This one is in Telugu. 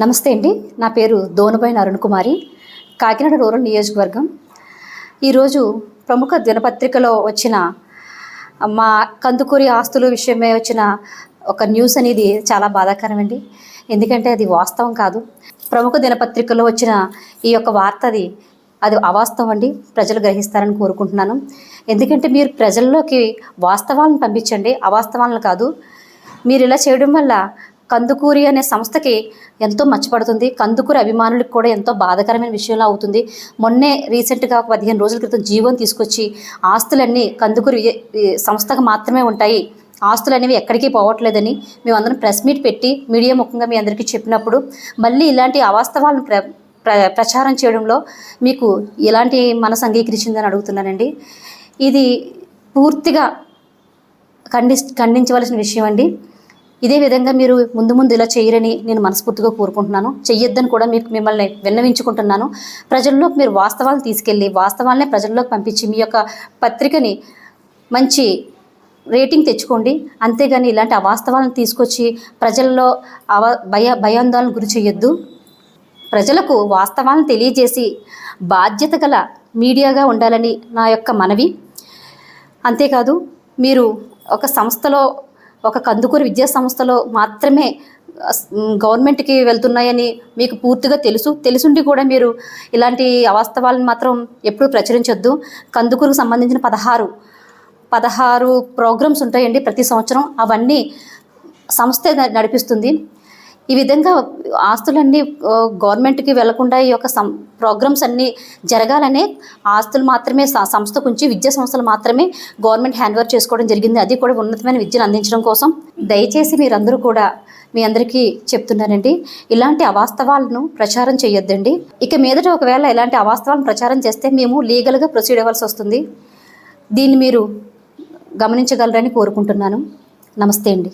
నమస్తే అండి. నా పేరు దోనబోయిన అరుణ్ కుమారి. కాకినాడ రూరల్ నియోజకవర్గం. ఈరోజు ప్రముఖ దినపత్రికలో వచ్చిన మా కందుకూరి ఆస్తుల విషయమే వచ్చిన ఒక న్యూస్ అనేది చాలా బాధాకరం అండి ఎందుకంటే అది వాస్తవం కాదు. ప్రముఖ దినపత్రికలో వచ్చిన ఈ యొక్క వార్త అది అది అవాస్తవం అండి. ప్రజలు గ్రహిస్తారని కోరుకుంటున్నాను. ఎందుకంటే మీరు ప్రజల్లోకి వాస్తవాలను పంపించండి. అవాస్తవాలను కాదు. మీరు ఇలా చేయడం వల్ల కందుకూరి అనే సంస్థకి ఎంతో మచ్చపడుతుంది. కందుకూరి అభిమానులకు కూడా ఎంతో బాధకరమైన విషయంలో అవుతుంది. మొన్నే రీసెంట్గా ఒక పదిహేను రోజుల క్రితం జీవోని తీసుకొచ్చి ఆస్తులన్నీ కందుకూరి సంస్థకు మాత్రమే ఉంటాయి. ఆస్తులు అనేవి ఎక్కడికి పోవట్లేదని మేమందరం ప్రెస్ మీట్ పెట్టి మీడియా ముఖంగా మీ అందరికీ చెప్పినప్పుడు మళ్ళీ ఇలాంటి అవాస్తవాలను ప్ర ప్ర ప్రచారం చేయడంలో మీకు ఎలాంటి మనసు అంగీకరించిందని అడుగుతున్నానండి. ఇది పూర్తిగా ఖండి ఖండించవలసిన విషయం అండి ఇదే విధంగా మీరు ముందు ముందు ఇలా చేయరని నేను మనస్ఫూర్తిగా కోరుకుంటున్నాను. చెయ్యొద్దని కూడా మీకు మిమ్మల్ని విన్నవించుకుంటున్నాను. ప్రజల్లోకి మీరు వాస్తవాలను తీసుకెళ్ళి వాస్తవాలనే ప్రజల్లోకి పంపించి మీ యొక్క పత్రికని మంచి రేటింగ్ తెచ్చుకోండి. అంతేగాని ఇలాంటి అవాస్తవాలను తీసుకొచ్చి ప్రజల్లో అవ భయ భయాందోళన గురి చేయొద్దు. ప్రజలకు వాస్తవాలను తెలియజేసి బాధ్యత గల మీడియాగా ఉండాలని నా యొక్క మనవి. అంతేకాదు మీరు ఒక సంస్థలో ఒక కందుకూరి విద్యా సంస్థలో మాత్రమే గవర్నమెంట్కి వెళ్తున్నాయని మీకు పూర్తిగా తెలుసు. తెలుసుండి కూడా మీరు ఇలాంటి అవాస్తవాలను మాత్రం ఎప్పుడూ ప్రచురించొద్దు. కందుకూరుకు సంబంధించిన పదహారు పదహారు ప్రోగ్రామ్స్ ఉంటాయండి ప్రతి సంవత్సరం. అవన్నీ సంస్థ నడిపిస్తుంది. ఈ విధంగా ఆస్తులన్నీ గవర్నమెంట్కి వెళ్ళకుండా ఈ యొక్క సం ప్రోగ్రామ్స్ అన్నీ జరగాలనే ఆస్తులు మాత్రమే సంస్థకు ఉంచి విద్యా సంస్థలు మాత్రమే గవర్నమెంట్ హ్యాండ్ ఓవర్ చేసుకోవడం జరిగింది. అది కూడా ఉన్నతమైన విద్యను అందించడం కోసం దయచేసి మీరందరూ కూడా మీ అందరికీ చెప్తున్నానండి. ఇలాంటి అవాస్తవాలను ప్రచారం చేయొద్దండి. ఇక మీదట ఒకవేళ ఇలాంటి అవాస్తవాలను ప్రచారం చేస్తే మేము లీగల్గా ప్రొసీడ్ అవ్వాల్సి వస్తుంది. దీన్ని మీరు గమనించగలరని కోరుకుంటున్నాను. నమస్తే అండి.